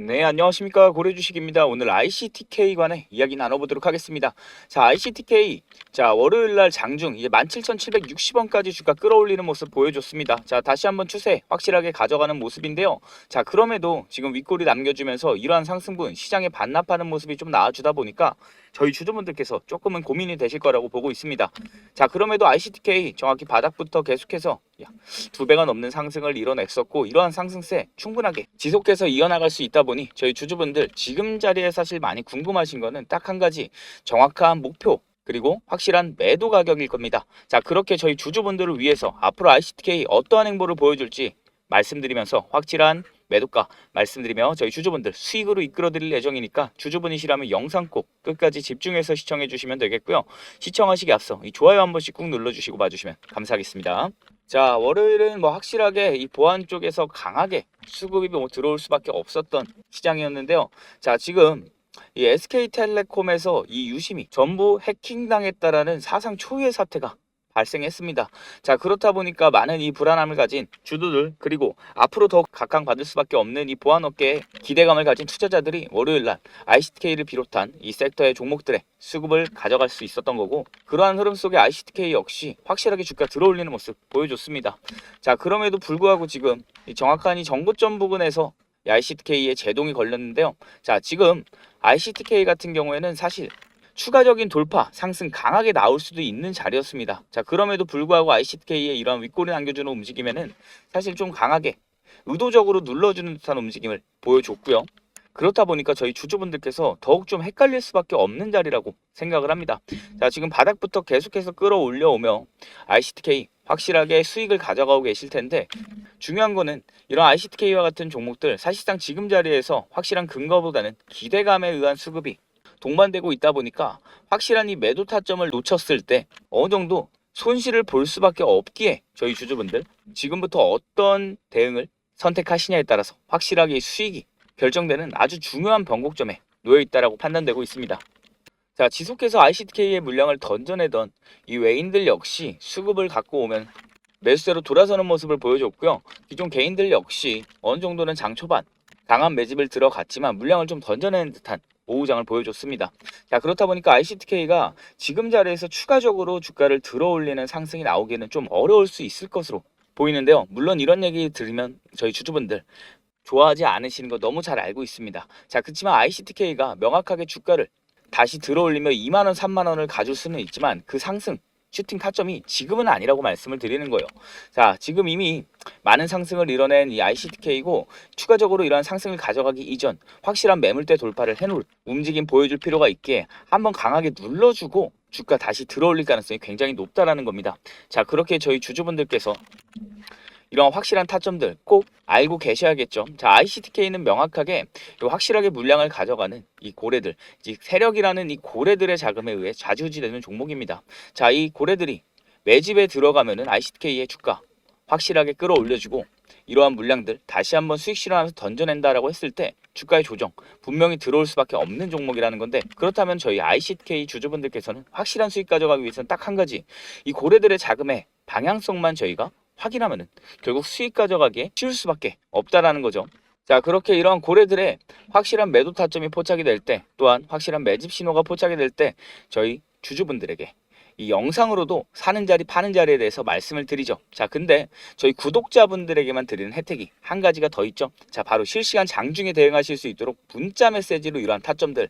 네, 안녕하십니까. 고래주식입니다. 오늘 ICTK 관해 이야기 나눠보도록 하겠습니다. 자, ICTK. 자, 월요일 날 장중 이제 17,760원까지 주가 끌어올리는 모습 보여줬습니다. 자, 다시 한번 추세 확실하게 가져가는 모습인데요. 자, 그럼에도 지금 윗골이 남겨주면서 이러한 상승분 시장에 반납하는 모습이 좀 나와주다 보니까 저희 주주분들께서 조금은 고민이 되실 거라고 보고 있습니다. 자, 그럼에도 ICTK 정확히 바닥부터 계속해서 야, 두 배가 넘는 상승을 이뤄냈었고 이러한 상승세 충분하게 지속해서 이어나갈 수 있다 보니 저희 주주분들 지금 자리에 사실 많이 궁금하신 거는 딱 한 가지 정확한 목표 그리고 확실한 매도 가격일 겁니다. 자 그렇게 저희 주주분들을 위해서 앞으로 ICTK 어떠한 행보를 보여줄지 말씀드리면서 확실한 매도가 말씀드리며 저희 주주분들 수익으로 이끌어드릴 예정이니까 주주분이시라면 영상 꼭 끝까지 집중해서 시청해 주시면 되겠고요. 시청하시기 앞서 이 좋아요 한 번씩 꾹 눌러주시고 봐주시면 감사하겠습니다. 자 월요일은 뭐 확실하게 이 보안 쪽에서 강하게 수급이 뭐 들어올 수밖에 없었던 시장이었는데요. 자 지금 이 SK텔레콤에서 이 유심히 전부 해킹당했다라는 사상 초유의 사태가 발생했습니다. 자 그렇다 보니까 많은 이 불안함을 가진 주주들 그리고 앞으로 더 각광받을 수밖에 없는 이 보안업계에 기대감을 가진 투자자들이 월요일날 ICTK를 비롯한 이 섹터의 종목들의 수급을 가져갈 수 있었던 거고 그러한 흐름 속에 ICTK 역시 확실하게 주가 들어올리는 모습 보여줬습니다. 자 그럼에도 불구하고 지금 이 정확한 이 정고점 부근에서 이 ICTK에 제동이 걸렸는데요. 자 지금 ICTK 같은 경우에는 사실 추가적인 돌파, 상승 강하게 나올 수도 있는 자리였습니다. 자, 그럼에도 불구하고 ICTK의 이러한 윗골이 남겨주는 움직임에는 사실 좀 강하게 의도적으로 눌러주는 듯한 움직임을 보여줬고요. 그렇다 보니까 저희 주주분들께서 더욱 좀 헷갈릴 수밖에 없는 자리라고 생각을 합니다. 자, 지금 바닥부터 계속해서 끌어올려 오며 ICTK 확실하게 수익을 가져가고 계실 텐데 중요한 거는 이런 ICTK와 같은 종목들 사실상 지금 자리에서 확실한 근거보다는 기대감에 의한 수급이 동반되고 있다 보니까 확실한 이 매도 타점을 놓쳤을 때 어느 정도 손실을 볼 수밖에 없기에 저희 주주분들 지금부터 어떤 대응을 선택하시냐에 따라서 확실하게 이 수익이 결정되는 아주 중요한 변곡점에 놓여 있다라고 판단되고 있습니다. 자, 지속해서 ICTK의 물량을 던져내던 이 외인들 역시 수급을 갖고 오면 매수세로 돌아서는 모습을 보여줬고요. 기존 개인들 역시 어느 정도는 장 초반 강한 매집을 들어갔지만 물량을 좀 던져내는 듯한 오후장을 보여줬습니다. 자 그렇다 보니까 ICTK가 지금 자리에서 추가적으로 주가를 들어 올리는 상승이 나오기에는 좀 어려울 수 있을 것으로 보이는데요. 물론 이런 얘기 들으면 저희 주주분들 좋아하지 않으시는 거 너무 잘 알고 있습니다. 자 그렇지만 ICTK가 명확하게 주가를 다시 들어 올리며 2만 원, 3만 원을 가줄 수는 있지만 그 상승 슈팅 타점이 지금은 아니라고 말씀을 드리는 거예요. 자, 지금 이미 많은 상승을 이뤄낸 이 ICTK고 추가적으로 이러한 상승을 가져가기 이전 확실한 매물대 돌파를 해놓을 움직임 보여줄 필요가 있게 한번 강하게 눌러주고 주가 다시 들어올릴 가능성이 굉장히 높다라는 겁니다. 자, 그렇게 저희 주주분들께서 이런 확실한 타점들 꼭 알고 계셔야겠죠. 자, ICTK는 명확하게 이 확실하게 물량을 가져가는 이 고래들, 즉 세력이라는 이 고래들의 자금에 의해 좌지우지되는 종목입니다. 자, 이 고래들이 매집에 들어가면은 ICTK의 주가 확실하게 끌어올려주고 이러한 물량들 다시 한번 수익 실현하면서 던져낸다라고 했을 때 주가의 조정 분명히 들어올 수밖에 없는 종목이라는 건데 그렇다면 저희 ICTK 주주분들께서는 확실한 수익 가져가기 위해서는 딱 한 가지 이 고래들의 자금의 방향성만 저희가 확인하면은 결국 수익 가져가기에 쉬울 수밖에 없다라는 거죠. 자 그렇게 이러한 고래들의 확실한 매도 타점이 포착이 될 때 또한 확실한 매집 신호가 포착이 될 때 저희 주주분들에게 이 영상으로도 사는 자리 파는 자리에 대해서 말씀을 드리죠. 자 근데 저희 구독자분들에게만 드리는 혜택이 한 가지가 더 있죠. 자 바로 실시간 장중에 대응하실 수 있도록 문자 메시지로 이러한 타점들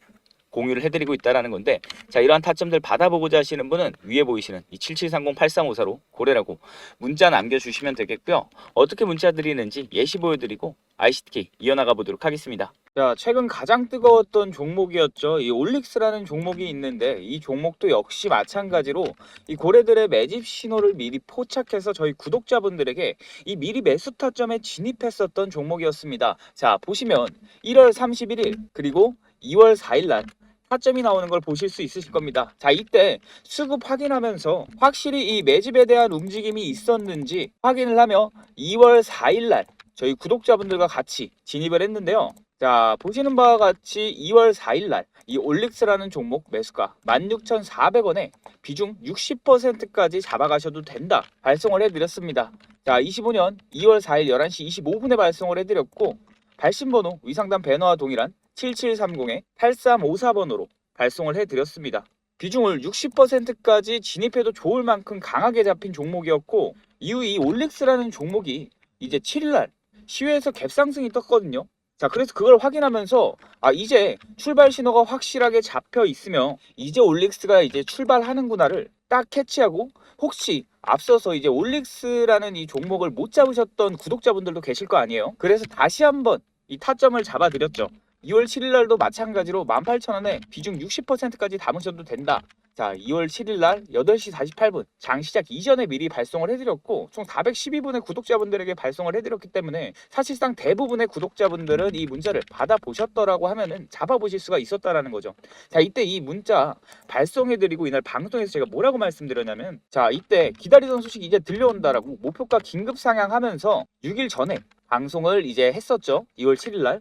공유를 해드리고 있다라는 건데 자 이러한 타점들 받아보고자 하시는 분은 위에 보이시는 이 7730-8354로 고래라고 문자 남겨주시면 되겠고요. 어떻게 문자 드리는지 예시 보여드리고 ICTK 이어나가 보도록 하겠습니다. 자 최근 가장 뜨거웠던 종목이었죠. 이 올릭스라는 종목이 있는데 이 종목도 역시 마찬가지로 이 고래들의 매집 신호를 미리 포착해서 저희 구독자분들에게 이 미리 매수 타점에 진입했었던 종목이었습니다. 자 보시면 1월 31일 그리고 2월 4일 날 타점이 나오는 걸 보실 수 있으실 겁니다. 자, 이때 수급 확인하면서 확실히 이 매집에 대한 움직임이 있었는지 확인을 하며 2월 4일 날 저희 구독자분들과 같이 진입을 했는데요. 자, 보시는 바와 같이 2월 4일 날 이 올릭스라는 종목 매수가 16,400원에 비중 60%까지 잡아가셔도 된다. 발송을 해드렸습니다. 자, 25년 2월 4일 11시 25분에 발송을 해드렸고 발신번호 위상단 배너와 동일한 7730에 8354번으로 발송을 해드렸습니다. 비중을 60%까지 진입해도 좋을 만큼 강하게 잡힌 종목이었고 이후 이 올릭스라는 종목이 이제 7일날 시외에서 갭상승이 떴거든요. 자 그래서 그걸 확인하면서 아 이제 출발 신호가 확실하게 잡혀 있으며 이제 올릭스가 이제 출발하는구나를 딱 캐치하고 혹시 앞서서 이제 올릭스라는 이 종목을 못 잡으셨던 구독자분들도 계실 거 아니에요. 그래서 다시 한번 이 타점을 잡아드렸죠. 2월 7일 날도 마찬가지로 18,000원에 비중 60%까지 담으셔도 된다. 자, 2월 7일 날 8시 48분 장 시작 이전에 미리 발송을 해드렸고 총 412분의 구독자분들에게 발송을 해드렸기 때문에 사실상 대부분의 구독자분들은 이 문자를 받아보셨더라고 하면은 잡아보실 수가 있었다라는 거죠. 자, 이때 이 문자 발송해드리고 이날 방송에서 제가 뭐라고 말씀드렸냐면 자, 이때 기다리던 소식이 이제 들려온다라고 목표가 긴급 상향하면서 6일 전에 방송을 이제 했었죠. 2월 7일 날.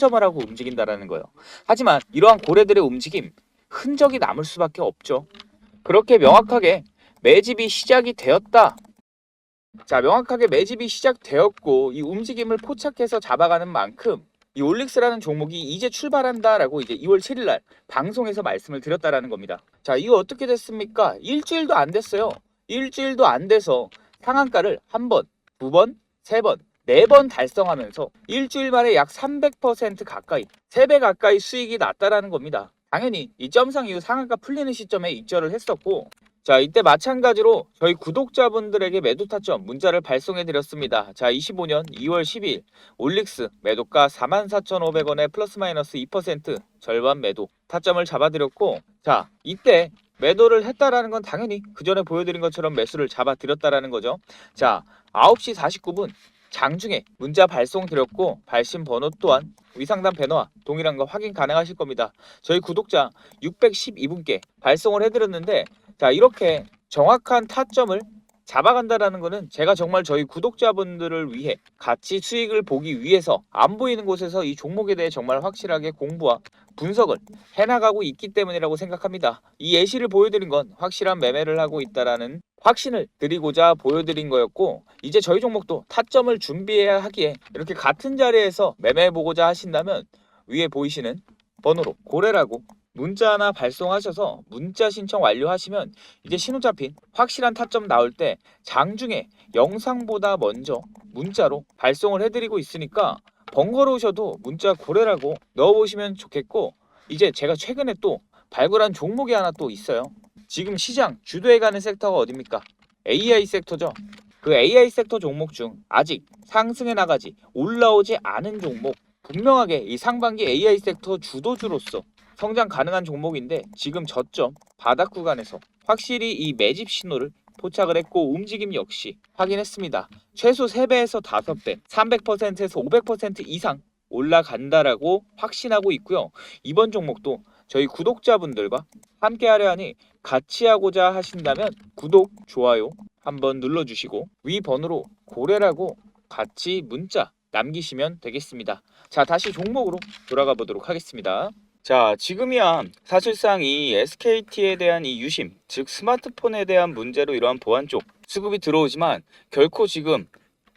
점을 하고 움직인다라는 거예요. 하지만 이러한 고래들의 움직임 흔적이 남을 수밖에 없죠. 그렇게 명확하게 매집이 시작이 되었다. 자, 명확하게 매집이 시작되었고 이 움직임을 포착해서 잡아가는 만큼 이 올릭스라는 종목이 이제 출발한다라고 이제 2월 7일 날 방송에서 말씀을 드렸다라는 겁니다. 자, 이거 어떻게 됐습니까? 일주일도 안 됐어요. 일주일도 안 돼서 상한가를 한 번, 두 번, 세 번, 네 번 달성하면서 일주일 만에 약 300% 가까이, 3배 가까이 수익이 났다라는 겁니다. 당연히 이 점상 이후 상한가 풀리는 시점에 입절을 했었고 자 이때 마찬가지로 저희 구독자분들에게 매도 타점 문자를 발송해 드렸습니다. 자 25년 2월 10일 올릭스 매도가 44,500원에 플러스 마이너스 2% 절반 매도 타점을 잡아드렸고 자 이때 매도를 했다라는 건 당연히 그 전에 보여드린 것처럼 매수를 잡아드렸다라는 거죠. 자 9시 49분 장중에 문자 발송 드렸고 발신 번호 또한 위상단 배너와 동일한 거 확인 가능하실 겁니다. 저희 구독자 612분께 발송을 해드렸는데 자 이렇게 정확한 타점을 잡아간다라는 거는 제가 정말 저희 구독자분들을 위해 같이 수익을 보기 위해서 안 보이는 곳에서 이 종목에 대해 정말 확실하게 공부와 분석을 해나가고 있기 때문이라고 생각합니다. 이 예시를 보여드린 건 확실한 매매를 하고 있다라는 확신을 드리고자 보여드린 거였고 이제 저희 종목도 타점을 준비해야 하기에 이렇게 같은 자리에서 매매해보고자 하신다면 위에 보이시는 번호로 고래라고 문자 하나 발송하셔서 문자 신청 완료하시면 이제 신호 잡힌 확실한 타점 나올 때 장중에 영상보다 먼저 문자로 발송을 해드리고 있으니까 번거로우셔도 문자 고래라고 넣어보시면 좋겠고 이제 제가 최근에 또 발굴한 종목이 하나 또 있어요. 지금 시장 주도해가는 섹터가 어딥니까? AI 섹터죠. 그 AI 섹터 종목 중 아직 상승해 나가지 올라오지 않은 종목 분명하게 이 상반기 AI 섹터 주도주로서 성장 가능한 종목인데 지금 저점 바닥 구간에서 확실히 이 매집 신호를 포착을 했고 움직임 역시 확인했습니다. 최소 3배에서 5배, 300%에서 500% 이상 올라간다라고 확신하고 있고요. 이번 종목도 저희 구독자분들과 함께 하려 하니 같이 하고자 하신다면 구독, 좋아요 한번 눌러주시고 위 번호로 고래라고 같이 문자 남기시면 되겠습니다. 자, 다시 종목으로 돌아가 보도록 하겠습니다. 자, 지금이야 사실상 이 SKT에 대한 이 유심, 즉 스마트폰에 대한 문제로 이러한 보안 쪽 수급이 들어오지만 결코 지금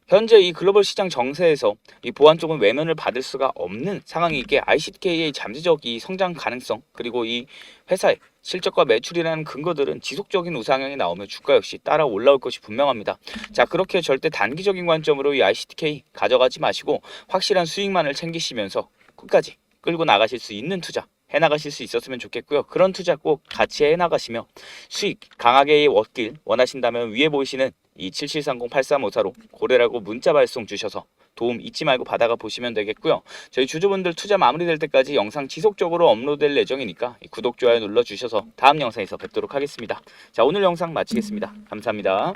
현재 이 글로벌 시장 정세에서 이 보안 쪽은 외면을 받을 수가 없는 상황이기에 ICTK의 잠재적 이 성장 가능성 그리고 이 회사의 실적과 매출이라는 근거들은 지속적인 우상향이 나오며 주가 역시 따라 올라올 것이 분명합니다. 자 그렇게 절대 단기적인 관점으로 이 ICTK 가져가지 마시고 확실한 수익만을 챙기시면서 끝까지 끌고 나가실 수 있는 투자 해나가실 수 있었으면 좋겠고요. 그런 투자 꼭 같이 해나가시며 수익 강하게 얻길 원하신다면 위에 보이시는 이 7730-8354로 고래라고 문자 발송 주셔서 도움 잊지 말고 받아가 보시면 되겠고요. 저희 주주분들 투자 마무리될 때까지 영상 지속적으로 업로드될 예정이니까 이 구독, 좋아요 눌러주셔서 다음 영상에서 뵙도록 하겠습니다. 자 오늘 영상 마치겠습니다. 감사합니다.